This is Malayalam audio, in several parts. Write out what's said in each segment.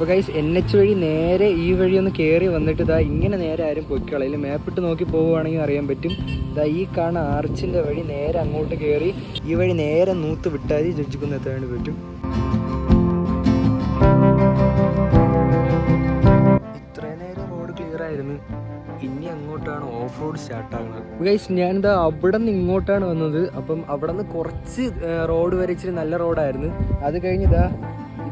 അപ്പോൾ ഗൈസ് എൻ എച്ച് വഴി നേരെ ഈ വഴി ഒന്ന് കയറി വന്നിട്ട് ഇതാ ഇങ്ങനെ നേരെ ആരും പൊയ്ക്കളയില്ല മാപ്പിട്ട് നോക്കി പോവുകയാണെങ്കിൽ അറിയാൻ പറ്റും. ഇതാ ഈ കാണ ആർച്ചിന്റെ വഴി നേരെ അങ്ങോട്ട് കയറി ഈ വഴി നേരെ നൂത്ത് വിട്ടാൽ ജഡ്ജിക്കുന്ന എത്താൻ വേണ്ടി പറ്റും. ഇത്രയും നേരം റോഡ് ക്ലിയർ ആയിരുന്നു. ഇനി അങ്ങോട്ടാണ് ഓഫ് റോഡ് സ്റ്റാർട്ട് ആകുന്നത്. ഗൈസ് ഞാനിതാ അവിടെ നിന്ന് ഇങ്ങോട്ടാണ് വന്നത്. അപ്പം അവിടെ നിന്ന് കുറച്ച് റോഡ് വരെ ഇച്ചിരി നല്ല റോഡായിരുന്നു അത് കഴിഞ്ഞ് ഇതാ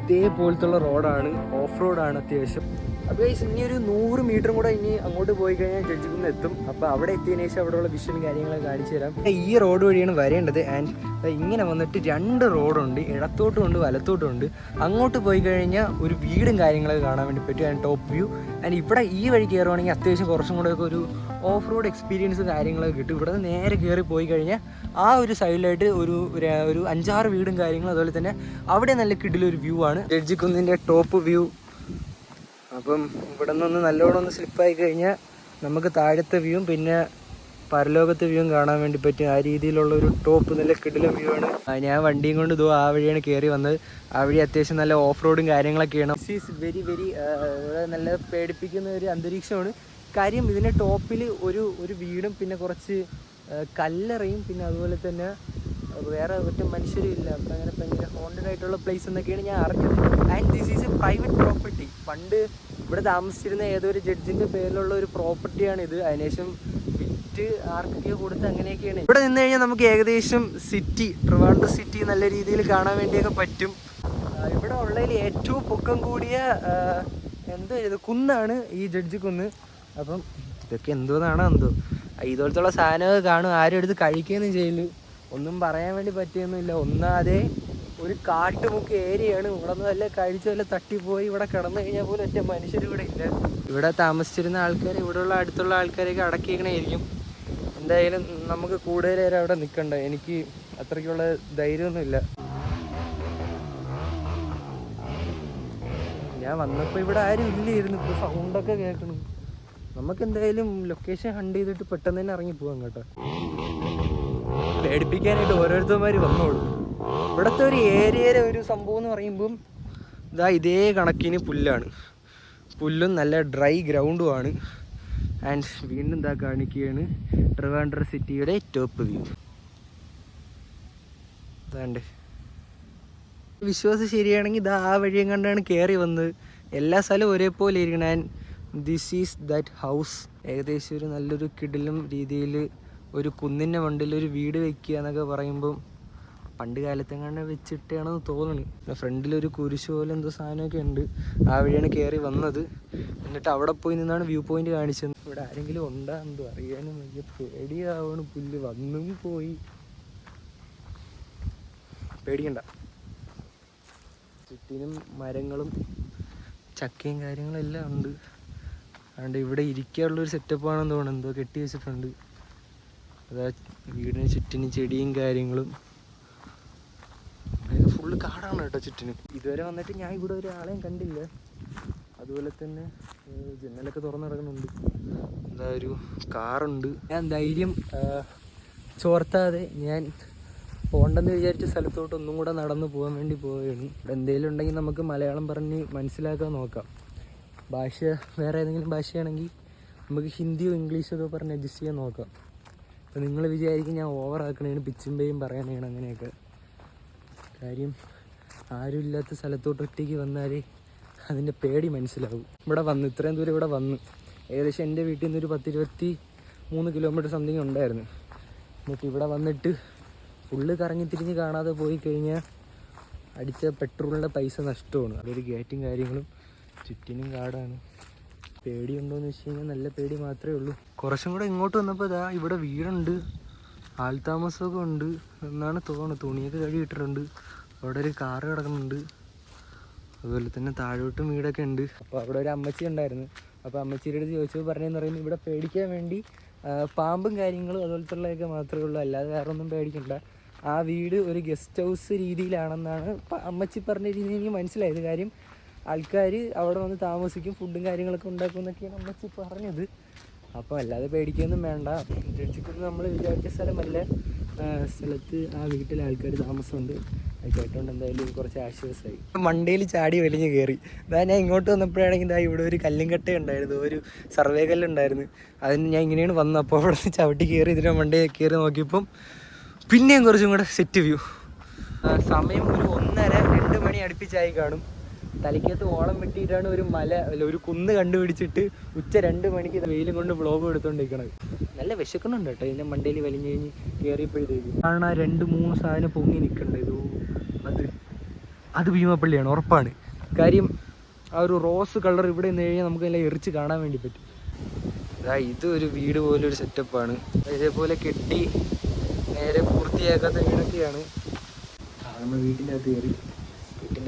ഇതേപോലത്തുള്ള റോഡാണ് ഓഫ് റോഡാണ് അത്യാവശ്യം. അപ്പോൾ ഗൈസ് ഇനി ഒരു നൂറ് മീറ്ററും കൂടെ ഇനി അങ്ങോട്ട് പോയി കഴിഞ്ഞാൽ ജഡ്ജിക്കുന്ന് എത്തും. അപ്പോൾ അവിടെ എത്തിയതിനു ശേഷം അവിടെയുള്ള വിഷനും കാര്യങ്ങളൊക്കെ കാണിച്ചു തരാം. ഈ റോഡ് വഴിയാണ് വരേണ്ടത്. ആൻഡ് ഇങ്ങനെ വന്നിട്ട് രണ്ട് റോഡുണ്ട്. ഇടത്തോട്ടും ഉണ്ട് വലത്തോട്ടും ഉണ്ട്. അങ്ങോട്ട് പോയി കഴിഞ്ഞാൽ ഒരു വീടും കാര്യങ്ങളൊക്കെ കാണാൻ വേണ്ടി പറ്റും. ആൻഡ് ടോപ്പ് വ്യൂ ആൻഡ് ഇവിടെ ഈ വഴി കയറുവാണെങ്കിൽ അത്യാവശ്യം കുറച്ചും കൂടെ ഒക്കെ ഒരു ഓഫ് റോഡ് എക്സ്പീരിയൻസ് കാര്യങ്ങളൊക്കെ കിട്ടും. ഇവിടെ നിന്ന് നേരെ കയറി പോയി കഴിഞ്ഞാൽ ആ ഒരു സൈഡിലായിട്ട് ഒരു ഒരു- അഞ്ചാറ് വീടും കാര്യങ്ങളും അതുപോലെ തന്നെ അവിടെ നല്ല കിടിലൊരു വ്യൂ ആണ്. ജഡ്ജിക്കുന്നിന്റെ ടോപ്പ് വ്യൂ അപ്പം ഇവിടെ നിന്ന് നല്ലോണം ഒന്ന് സ്ലിപ്പായി കഴിഞ്ഞാൽ നമുക്ക് താഴത്തെ വ്യൂവും പിന്നെ പരലോകത്തെ വ്യൂവും കാണാൻ വേണ്ടി പറ്റും. ആ രീതിയിലുള്ള ഒരു ടോപ്പ് നല്ല കിടിലം വ്യൂ ആണ്. ഞാൻ വണ്ടിയും കൊണ്ട് ഇതോ ആ വഴിയാണ് കയറി വന്നത്. ആ വഴി അത്യാവശ്യം നല്ല ഓഫ് റോഡും കാര്യങ്ങളൊക്കെയാണ്. ദിസ് ഈസ് വെരി വെരി നല്ല പേടിപ്പിക്കുന്ന ഒരു അന്തരീക്ഷമാണ്. കാര്യം ഇതിന്റെ ടോപ്പിൽ ഒരു ഒരു വീടും പിന്നെ കുറച്ച് കല്ലറയും പിന്നെ അതുപോലെ തന്നെ വേറെ ഒറ്റ മനുഷ്യരും ഇല്ല. അപ്പം അങ്ങനെ ഭയങ്കര ഹോണ്ടഡ് ആയിട്ടുള്ള പ്ലേസ് എന്നൊക്കെയാണ് ഞാൻ അറിഞ്ഞത്. And this is a private property പണ്ട് ഇവിടെ താമസിച്ചിരുന്ന ഏതൊരു ഒരു ജഡ്ജിന്റെ പേരിലുള്ള ഒരു പ്രോപ്പർട്ടിയാണ് ഇത്. അതിനുശേഷം വിറ്റ് ആർക്കൊക്കെ കൊടുത്ത് അങ്ങനെയൊക്കെയാണ്. ഇവിടെ നിന്ന് കഴിഞ്ഞാൽ നമുക്ക് ഏകദേശം സിറ്റി ട്രിവാൻഡ്രം സിറ്റി നല്ല രീതിയിൽ കാണാൻ വേണ്ടിയൊക്കെ പറ്റും. ഇവിടെ ഉള്ളതിൽ ഏറ്റവും പൊക്കം കൂടിയ എന്തോ കുന്നാണ് ഈ ജഡ്ജി കുന്ന്. അപ്പം ഇതൊക്കെ എന്തോന്നാണോ എന്തോ. ഇതുപോലത്തുള്ള സാധനമൊക്കെ കാണും. ആരും എടുത്ത് കഴിക്കുകയൊന്നും ചെയ്യില്ല. ഒന്നും പറയാൻ വേണ്ടി പറ്റിയൊന്നുമില്ല. ഒന്നാതെ ഒരു കാട്ടുമുക്ക് ഏരിയയാണ്. ഇവിടെ നിന്ന് വല്ല കഴിച്ച് വല്ല തട്ടിപ്പോയി ഇവിടെ കിടന്നു കഴിഞ്ഞാൽ പോലും ഒറ്റ മനുഷ്യർ ഇവിടെ ഇല്ല. ഇവിടെ താമസിച്ചിരുന്ന ആൾക്കാർ ഇവിടെയുള്ള അടുത്തുള്ള ആൾക്കാരെയൊക്കെ അടക്കിയിരിക്കണേയിരിക്കും എന്തായാലും നമുക്ക് കൂടുതൽ നേരം അവിടെ നിൽക്കണ്ട. എനിക്ക് അത്രയ്ക്കുള്ള ധൈര്യമൊന്നുമില്ല. ഞാൻ വന്നപ്പോൾ ഇവിടെ ആരും ഇല്ലായിരുന്നു. ഇപ്പോൾ സൗണ്ടൊക്കെ കേൾക്കണം. നമുക്ക് എന്തായാലും ലൊക്കേഷൻ ഹണ്ട് ചെയ്തിട്ട് പെട്ടെന്ന് തന്നെ ഇറങ്ങി പോവാം കേട്ടോ. പേടിപ്പിക്കാനായിട്ട് ഓരോരുത്തന്മാർ വന്നോളൂ. ഇവിടുത്തെ ഒരു ഏരിയയിലെ ഒരു സംഭവം എന്ന് പറയുമ്പം ഇതാ ഇതേ കണക്കിന് പുല്ലാണ്. പുല്ലും നല്ല ഡ്രൈ ഗ്രൗണ്ടുമാണ് ആൻഡ് വീണ്ടും ഇതാ കാണിക്കുകയാണ് ട്രിവാൻഡർ സിറ്റിയുടെ ടോപ്പ് വ്യൂ ഇതാണ്ട്. വിശ്വാസം ശരിയാണെങ്കിൽ ഇതാ ആ വഴിയും കണ്ടാണ് കയറി വന്നത്. എല്ലാ സ്ഥലവും ഒരേപോലെ ഇരിക്കണം. And this is that house ഏകദേശം ഒരു നല്ലൊരു കിടിലും രീതിയിൽ ഒരു കുന്നിന്റെ മണ്ടിൽ ഒരു വീട് വെക്കുക എന്നൊക്കെ പറയുമ്പം പണ്ട് കാലത്തെങ്ങാണ്ട് വെച്ചിട്ടാണെന്ന് തോന്നുന്നു ഫ്രണ്ടിൽ ഒരു കുരിശ് പോലെ എന്തോ സാധനമൊക്കെ ഉണ്ട്. ആ വഴിയാണ് കയറി വന്നത്. എന്നിട്ട് അവിടെ പോയി നിന്നാണ് വ്യൂ പോയിന്റ് കാണിച്ചത്. ഇവിടെ ആരെങ്കിലും ഉണ്ടാ എന്തോ അറിയാനും വലിയ പേടിയാവണം പുല്ല്. വന്നും പോയി. പേടിക്കണ്ട. ചുറ്റിനും മരങ്ങളും ചക്കയും കാര്യങ്ങളും എല്ലാം ഉണ്ട്. അതുകൊണ്ട് ഇവിടെ ഇരിക്കാനുള്ളൊരു സെറ്റപ്പാണെന്ന് തോന്നുന്നു. എന്തോ കെട്ടി വെച്ചിട്ടുണ്ട്. അതാ വീടിന് ചുറ്റിന് ചെടിയും കാര്യങ്ങളും. ഫുള്ള് കാടാണ് കേട്ടോ ചുറ്റിനും. ഇതുവരെ വന്നിട്ട് ഞാൻ ഇവിടെ ഒരാളെയും കണ്ടില്ല. അതുപോലെ തന്നെ ജനലൊക്കെ തുറന്നു എന്താ ഒരു കാറുണ്ട്. ഞാൻ ധൈര്യം ചോർത്താതെ ഞാൻ പോണ്ടെന്ന് വിചാരിച്ച സ്ഥലത്തോട്ട് ഒന്നും കൂടെ നടന്നു പോകാൻ വേണ്ടി പോവുകയാണ്. എന്തെങ്കിലും ഉണ്ടെങ്കിൽ നമുക്ക് മലയാളം പറഞ്ഞ് മനസ്സിലാക്കാൻ നോക്കാം. ഭാഷ വേറെ ഏതെങ്കിലും ഭാഷയാണെങ്കിൽ നമുക്ക് ഹിന്ദിയോ ഇംഗ്ലീഷോ ഒക്കെ പറഞ്ഞ് അഡ്ജസ്റ്റ് ചെയ്യാൻ നോക്കാം. അപ്പോൾ നിങ്ങൾ വിചാരിക്കും ഞാൻ ഓവർ ആക്കണേന് പിച്ചും പേയും പറയണേണ് അങ്ങനെയൊക്കെ. കാര്യം ആരുമില്ലാത്ത സ്ഥലത്തോട്ട് ഒറ്റയ്ക്ക് വന്നാൽ അതിന്റെ പേടി മനസ്സിലാവും. ഇവിടെ വന്ന് ഇത്രയും ദൂരം ഇവിടെ വന്ന്. ഏകദേശം എന്റെ വീട്ടിൽ നിന്ന് ഒരു പത്തിരുപത്തി മൂന്ന് കിലോമീറ്റർ സംതിങ് ഉണ്ടായിരുന്നു. എന്നിട്ട് ഇവിടെ വന്നിട്ട് ഫുള്ള് കറങ്ങി തിരിഞ്ഞ് കാണാതെ പോയി കഴിഞ്ഞാൽ അടിച്ച പെട്രോളിന്റെ പൈസ നഷ്ടമാണ്. അതൊരു ഗേറ്റും കാര്യങ്ങളും ചുറ്റിനും കാടാണ്. പേടിയുണ്ടോയെന്ന് വെച്ച് കഴിഞ്ഞാൽ നല്ല പേടി മാത്രമേ ഉള്ളൂ. കുറച്ചും കൂടെ ഇങ്ങോട്ട് വന്നപ്പോൾ ഇതാ ഇവിടെ വീടുണ്ട്. ആൾതാമസമൊക്കെ ഉണ്ട്. എന്നാണ് തോന്നുന്നത് തുണിയൊക്കെ കഴുകിയിട്ടുണ്ട് അവിടെ ഒരു കാറ് കിടക്കുന്നുണ്ട്. അതുപോലെ തന്നെ താഴോട്ടും വീടൊക്കെ ഉണ്ട്. അപ്പോൾ അവിടെ ഒരു അമ്മച്ചി ഉണ്ടായിരുന്നു. അപ്പോൾ അമ്മച്ചിയുടെ അടുത്ത് ചോദിച്ചപ്പോൾ പറഞ്ഞതെന്ന് പറയുന്നത് ഇവിടെ പേടിക്കാൻ വേണ്ടി പാമ്പും കാര്യങ്ങളും അതുപോലത്തുള്ളതൊക്കെ മാത്രമേ ഉള്ളൂ. അല്ലാതെ വേറെ ഒന്നും പേടിക്കണ്ട. ആ വീട് ഒരു ഗസ്റ്റ് ഹൗസ് രീതിയിലാണെന്നാണ് അമ്മച്ചി പറഞ്ഞ രീതി എനിക്ക് മനസ്സിലായത്. കാര്യം ആൾക്കാർ അവിടെ വന്ന് താമസിക്കും ഫുഡും കാര്യങ്ങളൊക്കെ ഉണ്ടാക്കും എന്നൊക്കെയാണ് അമ്മച്ചി പറഞ്ഞത്. അപ്പോൾ അല്ലാതെ പേടിക്കൊന്നും വേണ്ട. ജഡ്ജിക്കുന്ന് നമ്മൾ വിചാരിച്ച സ്ഥലമല്ല. സ്ഥലത്ത് ആ വീട്ടിലെ ആൾക്കാർ താമസമുണ്ട്. അത് കേട്ടോണ്ട് എന്തായാലും കുറച്ച് ആശ്വാസമായി മണ്ടയിൽ ചാടി വലിഞ്ഞ് കയറി ഇതാ ഞാൻ ഇങ്ങോട്ട് വന്നപ്പോഴാണെങ്കിൽ ഇതാ ഇവിടെ ഒരു കല്ലും കട്ട ഉണ്ടായിരുന്നു. ഒരു സർവേ കല്ലുണ്ടായിരുന്നു. അതിന് ഞാൻ ഇങ്ങനെയാണ് വന്നത്. അപ്പോൾ അവിടെ നിന്ന് ചവിട്ടി കയറി ഇതിനെ മണ്ടയിൽ കയറി നോക്കിയപ്പം പിന്നെയും കുറച്ചും കൂടെ സെറ്റ് വ്യൂ സമയം ഒരു ഒന്നര രണ്ട് മണി അടുപ്പിച്ചായി കാണും. തലയ്ക്കകത്ത് ഓളം വെട്ടിയിട്ടാണ് ഒരു മല അല്ല ഒരു കുന്ന് കണ്ടുപിടിച്ചിട്ട് ഉച്ച രണ്ട് മണിക്ക് വെയിലും കൊണ്ട് വ്ളോഗ് എടുത്തോണ്ടിരിക്കണത്. നല്ല വിശക്കുന്നുണ്ട് കേട്ടോ ഇതിന്റെ മണ്ടയിൽ വലിഞ്ഞു കഴിഞ്ഞ് കയറിയപ്പോഴത്തേക്ക് ആ രണ്ട് മൂന്ന് സാധനം പൊങ്ങി നിൽക്കണ്ടേ ഇത്? അത് അത് ഭീമപ്പള്ളിയാണ് ഉറപ്പാണ്. കാര്യം ആ ഒരു റോസ് കളർ ഇവിടെ നിന്ന് കഴിഞ്ഞാൽ നമുക്ക് എല്ലാം എറിച്ച് കാണാൻ വേണ്ടി പറ്റും. ഇത് ഒരു വീട് പോലെ ഒരു സെറ്റപ്പാണ് ഇതേപോലെ കെട്ടി നേരെ പൂർത്തിയാക്കാത്ത വീടൊക്കെയാണ്. നമ്മൾ വീട്ടിന്റെ അകത്ത് കയറി.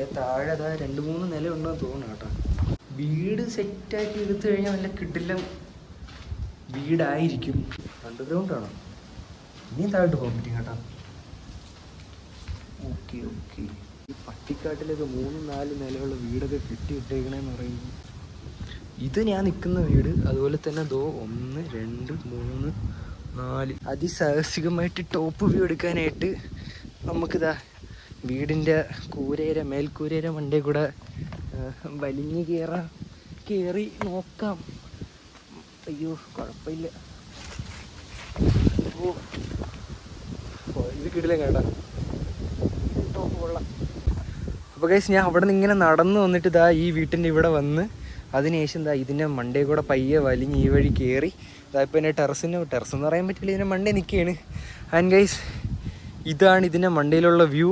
വീട്ടിന്റെ താഴെ അതാ രണ്ട് മൂന്ന് നില ഉണ്ടെന്ന് തോന്നുന്നു കേട്ടോ. വീട് സെറ്റാക്കി എടുത്തു കഴിഞ്ഞാൽ നല്ല കിട്ടില്ല വീടായിരിക്കും. അണ്ടർഗ്രൗണ്ട് ആണോ? ഇനിയും താഴോട്ട് പോകാൻ പറ്റും കേട്ടോ. ഓക്കെ ഓക്കെ ഈ പട്ടിക്കാട്ടിലൊക്കെ മൂന്ന് നാല് നിലയുള്ള വീടൊക്കെ കെട്ടിയിട്ടേക്കണേന്ന് പറയുന്നു. ഇത് ഞാൻ നിൽക്കുന്ന വീട് അതുപോലെ തന്നെ ദോ ഒന്ന് രണ്ട് മൂന്ന് നാല്. അതിസാഹസികമായിട്ട് ടോപ്പ് വ്യൂ എടുക്കാനായിട്ട് നമുക്കിതാ വീടിന്റെ കൂരയുടെ മേൽക്കൂരയുടെ വണ്ടി കൂടെ വലിഞ്ഞ് കയറാം കയറി നോക്കാം. അയ്യോ കുഴപ്പമില്ല ഇത് കിടില കേട്ടാ. ടോപ്പ് അപ്പോൾ കേസ് ഞാൻ അവിടെ നിന്ന് ഇങ്ങനെ നടന്നു വന്നിട്ട് ഇതാ ഈ വീട്ടിന്റെ ഇവിടെ വന്ന് അതിനുശേഷം എന്താ ഇതിന്റെ മണ്ടേ കൂടെ പയ്യെ വലിഞ്ഞ് ഈ വഴി കയറി ഇതാ ഇപ്പോൾ എന്റെ ടെറസിന് ടെറസ് എന്ന് പറയാൻ പറ്റില്ല ഇതിന്റെ മണ്ടേ നിൽക്കുകയാണ് ആൻഡ് ഗൈസ് ഇതാണ് ഇതിന്റെ മണ്ടയിലുള്ള വ്യൂ.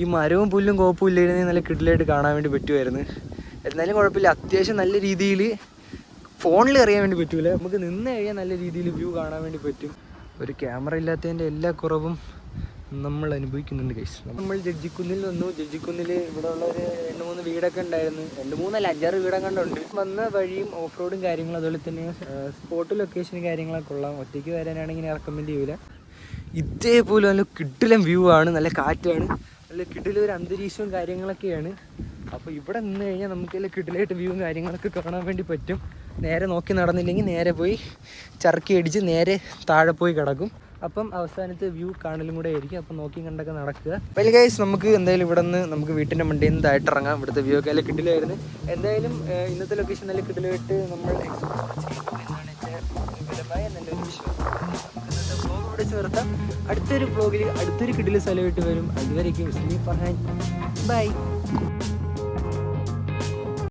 ഈ മരവും പുല്ലും കോപ്പും ഇല്ലായിരുന്നെങ്കിൽ നല്ല കിടിലായിട്ട് കാണാൻ വേണ്ടി പറ്റുമായിരുന്നു എന്നാലും കുഴപ്പമില്ല. അത്യാവശ്യം നല്ല രീതിയിൽ ഫോണിൽ അറിയാൻ വേണ്ടി പറ്റൂല. നമുക്ക് നിന്ന് കഴിയാൻ നല്ല രീതിയിൽ വ്യൂ കാണാൻ വേണ്ടി പറ്റും. ഒരു ക്യാമറ ഇല്ലാത്തതിന്റെ എല്ലാ കുറവും നമ്മൾ അനുഭവിക്കുന്നുണ്ട് കൈസ് നമ്മൾ ജഡ്ജിക്കുന്നിൽ വന്നു ജഡ്ജിക്കുന്നിൽ ഇവിടെ ഉള്ള ഒരു രണ്ട് മൂന്ന് വീടൊക്കെ ഉണ്ടായിരുന്നു. രണ്ട് മൂന്നല്ല അഞ്ചാറ് വീടൊക്കെ ഉണ്ട് വന്ന വഴിയും ഓഫ് റോഡും കാര്യങ്ങളും അതുപോലെ തന്നെ സ്പോട്ട് ലൊക്കേഷനും കാര്യങ്ങളൊക്കെ ഉള്ളതാണ് ഒറ്റയ്ക്ക് വരാനാണെങ്കിൽ റെക്കമെൻഡ് ചെയ്യൂല. ഇതേപോലെ നല്ല കിട്ടിലും വ്യൂ ആണ്. നല്ല കാറ്റാണ്. നല്ല ഒരു അന്തരീക്ഷവും കാര്യങ്ങളൊക്കെയാണ്. അപ്പോൾ ഇവിടെ നിന്ന് കഴിഞ്ഞാൽ നമുക്ക് നല്ല കിടിലായിട്ട് വ്യൂവും കാര്യങ്ങളൊക്കെ കാണാൻ വേണ്ടി പറ്റും. നേരെ നോക്കി നടന്നില്ലെങ്കിൽ നേരെ പോയി ചർക്കി അടിച്ച് നേരെ താഴെ പോയി കിടക്കും. അപ്പം അവസാനത്തെ വ്യൂ കാണലും കൂടെ ആയിരിക്കും. അപ്പം നോക്കി കണ്ടൊക്കെ നടക്കുക. വലിയ ഗൈസ് നമുക്ക് എന്തായാലും ഇവിടെ നിന്ന് നമുക്ക് വീട്ടിന്റെ മണ്ടിയിൽ നിന്ന് താഴോട്ട് ഇറങ്ങാം. ഇവിടുത്തെ വ്യൂ ഒക്കെ നല്ല എന്തായാലും ഇന്നത്തെ ലൊക്കേഷൻ നല്ല കിടിലായിട്ട് നമ്മൾ എക്സ്പ്ലോർ ചെയ്തു. ചേർത്താം അടുത്തൊരു ബ്ലോഗിൽ അടുത്തൊരു കിടിലെ സ്ഥലമായിട്ട് വരും. അതുവരേക്കും. ബൈ